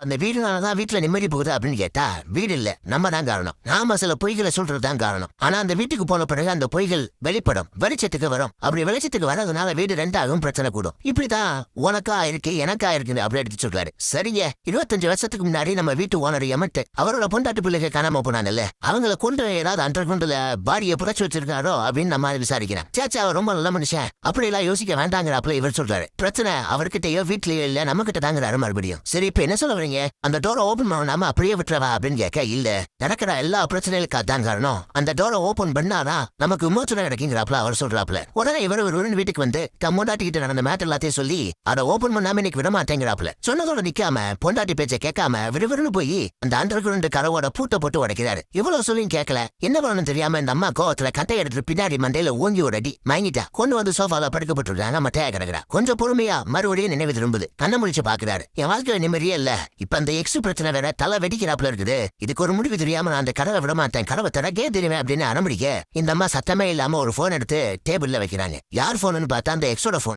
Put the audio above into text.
அந்த வீடுனாலதான் வீட்டுல நிம்மதி போகுது அப்படின்னு கேட்டா வீடு இல்ல. நம்ம தான் காரணம். நாம சில பொய்களை சொல்றதுதான் காரணம். ஆனா அந்த வீட்டுக்கு போன பிறகு அந்த பொய்கள் வெளிப்படும் வெளிச்சத்துக்கு வரும். அப்படி வெளிச்சத்துக்கு வரதுனால வீடு ரெண்டாகும் பிரச்சனை கூடும். இப்படிதான் உனக்கா இருக்கு எனக்கா இருக்கு அப்படி எடுத்து சொல்றாரு. சரிங்க. இருபத்தஞ்சு வருஷத்துக்கு முன்னாடி நம்ம வீட்டு ஓனர் எமட்டு அவரோட பொண்டாட்டு பிள்ளைகள் காணாம போனாங்கல்ல அவங்கள கொண்டு ஏதாவது அண்டர் கிரவுண்ட்ல பாடியை புதைச்சு வச்சிருக்காரோ அப்படின்னு நம்ம விசாரிக்கிறேன். சேச்சா அவர் ரொம்ப நல்ல மனுஷன். அப்படி எல்லாம் யோசிக்க வேண்டாங்கிறாப்புல இவர் சொல்றாரு. பிரச்சனை அவர்கிட்டயோ வீட்லயோ இல்ல நம்ம கிட்ட தாங்கிறாரு மறுபடியும். சரி இப்ப என்ன சொல்ல சொல்றீங்க அந்த டோரை ஓபன் பண்ணாம அப்படியே விட்டுறவா அப்படின்னு கேட்க இல்ல நடக்கிற எல்லா பிரச்சனைகளுக்கு அதான் காரணம். அந்த டோரை ஓபன் பண்ணாதான் நமக்கு விமோச்சனம் கிடைக்குங்கிறாப்ல அவர் சொல்றாப்ல உடனே இவர் ஒரு வீட்டுக்கு வந்து தம் பொண்டாட்டி கிட்ட நடந்த மேட்டர் எல்லாத்தையும் சொல்லி அதை ஓபன் பண்ணாம இன்னைக்கு விட மாட்டேங்கிறாப்ல சொன்னதோட நிக்காம பொண்டாட்டி பேச்சை கேட்காம விறுவிறுன்னு போய் அந்த அண்டர் கிரவுண்ட் கரவோட பூட்டை போட்டு உடைக்கிறாரு. இவ்வளவு சொல்லியும் கேட்கல. என்ன பண்ணணும் தெரியாம இந்த அம்மா கோவத்துல கட்டை எடுத்து பின்னாடி மண்டையில ஓங்கி ஒரு அடி மயங்கிட்டா. கொண்டு வந்து சோஃபால படுக்கப்பட்டுருக்காங்க மட்டையா கிடக்குறா. கொஞ்சம் பொறுமையா மறுபடியும் நினைவு திரும்புது. கண்ண முடிச்சு பாக்குறாரு. என் வாழ்க்கையில நிம்மதியே இல்ல. இப்ப அந்த எக்ஸ் பிரச்சனை வேற தலை வெடிக்கிறாப்புல இருக்குது. இதுக்கு ஒரு முடிவு தெரியாம நான் அந்த கடவை விட மாட்டேன். கதவை கே தெரியுமே அப்படின்னு அனுமதிக்க இந்த அம்மா சத்தமே இல்லாம ஒரு போன் எடுத்து டேபிள்ல வைக்கிறாங்க. யார் போன்னு பார்த்தா அந்த எக்ஸோட போன்